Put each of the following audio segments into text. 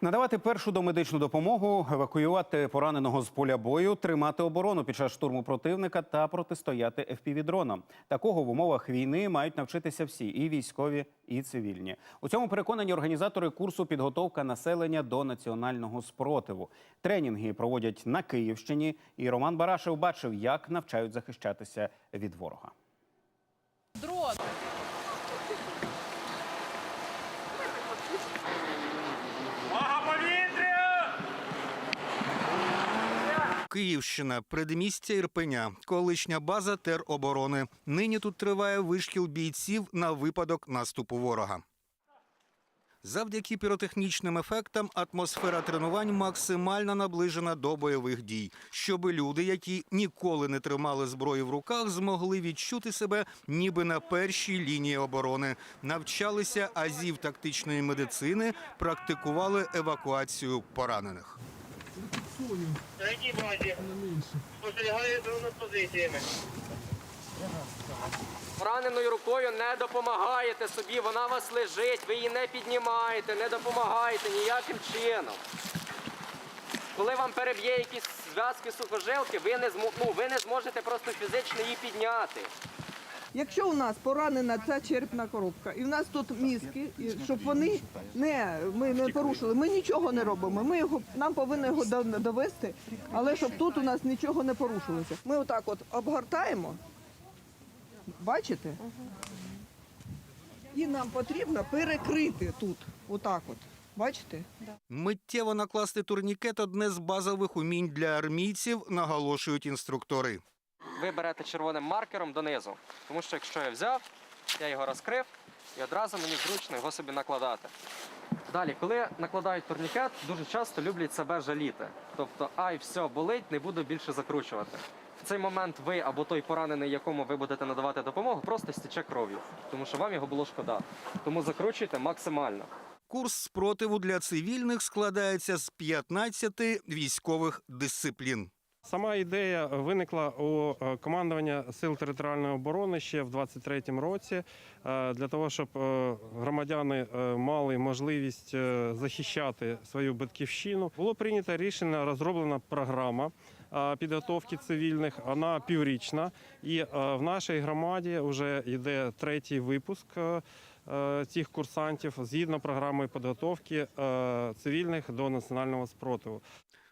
Надавати першу домедичну допомогу, евакуювати пораненого з поля бою, тримати оборону під час штурму противника та протистояти FPV-дронам. Такого в умовах війни мають навчитися всі і військові, і цивільні. У цьому переконані організатори курсу підготовка населення до національного спротиву. Тренінги проводять на Київщині. І Роман Барашев бачив, як навчають захищатися від ворога. Київщина, предмістя Ірпеня, колишня база тероборони. Нині тут триває вишкіл бійців на випадок наступу ворога. Завдяки піротехнічним ефектам атмосфера тренувань максимально наближена до бойових дій, щоб люди, які ніколи не тримали зброї в руках, змогли відчути себе ніби на першій лінії оборони. Навчалися азів тактичної медицини, практикували евакуацію поранених. На якій базі? Спостерігає за над позиціями. Пораненою рукою не допомагаєте собі, вона у вас лежить, ви її не піднімаєте, не допомагаєте ніяким чином. Коли вам переб'є якісь зв'язки сухожилки, ви не, змо, ну, ви не зможете просто фізично її підняти. Якщо у нас поранена ця черепна коробка, і в нас тут мізки, і щоб вони не ми не порушили, ми нічого не робимо. Ми його нам повинні його довести, але щоб тут у нас нічого не порушилося. Ми отак от обгортаємо. Бачите? І нам потрібно перекрити тут, отак от. Бачите? Миттєво накласти турнікет одне з базових умінь для армійців, наголошують інструктори. Ви берете червоним маркером донизу. Тому що якщо я взяв, я його розкрив і одразу мені зручно його собі накладати. Далі, коли накладають турнікет, дуже часто люблять себе жаліти. Тобто, ай, все, болить, не буду більше закручувати. В цей момент ви або той поранений, якому ви будете надавати допомогу, просто стіче кров'ю, тому що вам його було шкода. Тому закручуйте максимально. Курс спротиву для цивільних складається з 15 військових дисциплін. Сама ідея виникла у е, командування сил територіальної оборони ще в 23-му році е, для того, щоб е, громадяни мали можливість захищати свою батьківщину. Було прийнято рішення, розроблена програма підготовки цивільних. Вона піврічна, і в нашій громаді вже йде третій випуск. Цих курсантів згідно програми підготовки цивільних до національного спротиву.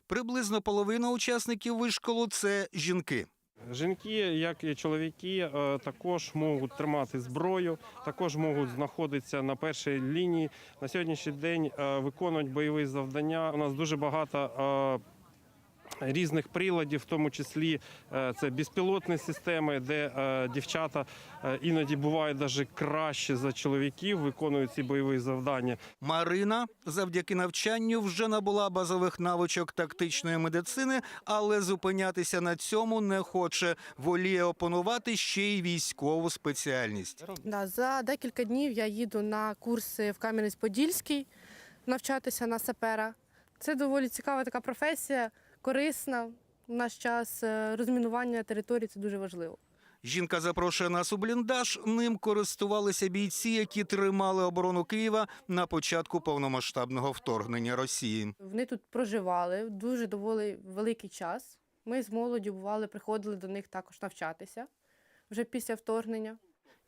Приблизно половина учасників вишколу це жінки. Жінки, як і чоловіки, е, також можуть тримати зброю, також можуть знаходитися на першій лінії. На сьогоднішній день е, виконують бойові завдання. У нас дуже багато е, різних приладів, в тому числі е, це безпілотні системи, де е, дівчата е, іноді бувають навіть краще за чоловіків, виконують ці бойові завдання. Марина завдяки навчанню вже набула базових навичок тактичної медицини, але зупинятися на цьому не хоче. Воліє опанувати ще й військову спеціальність. Да, за декілька днів я їду на курси в Кам'янець-Подільський навчатися на сапера. Це доволі цікава така професія, корисна. В наш час е, розмінування території це дуже важливо. Жінка запрошує нас у бліндаж. Ним користувалися бійці, які тримали оборону Києва на початку повномасштабного вторгнення Росії. Вони тут проживали дуже доволі великий час. Ми з молоддю бували, приходили до них також навчатися вже після вторгнення.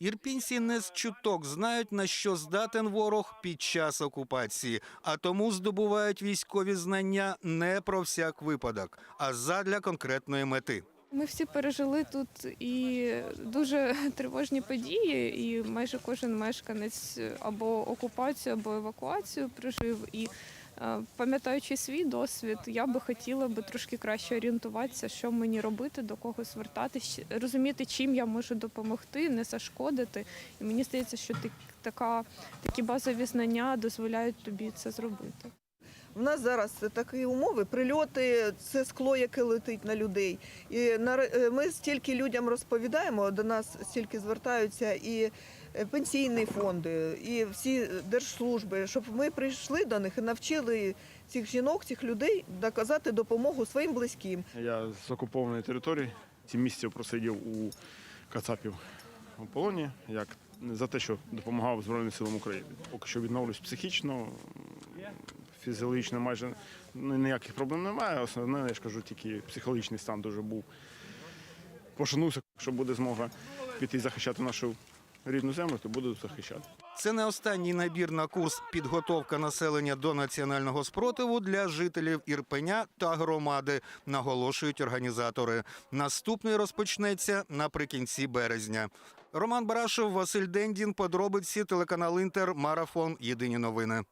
Ірпінці не з чуток знають, на що здатен ворог під час окупації, а тому здобувають військові знання не про всяк випадок, а задля конкретної мети. Ми всі пережили тут і дуже тривожні події, і майже кожен мешканець або окупацію, або евакуацію прожив. І пам'ятаючи свій досвід, я би хотіла би трошки краще орієнтуватися, що мені робити, до кого звертатись, розуміти, чим я можу допомогти, не зашкодити. І мені здається, що така, такі базові знання дозволяють тобі це зробити. У нас зараз такі умови, прильоти, це скло, яке летить на людей. І е, ми стільки людям розповідаємо, до нас стільки звертаються і е, пенсійні фонди, і всі держслужби, щоб ми прийшли до них і навчили цих жінок, цих людей доказати допомогу своїм близьким. Я з окупованої території. Сім місяців просидів у Кацапів у полоні, як за те, що допомагав Збройним силам України. Поки що відновлюсь психічно, Фізіологічно майже ну, ніяких проблем немає. Основне, я ж кажу, тільки психологічний стан дуже був. Пошанувся, що буде змога піти захищати нашу рідну землю, то буду захищати. Це не останній набір на курс підготовка населення до національного спротиву для жителів Ірпеня та громади, наголошують організатори. Наступний розпочнеться наприкінці березня. Роман Барашев, Василь Дендін, подробиці телеканал Інтер, марафон. Єдині новини.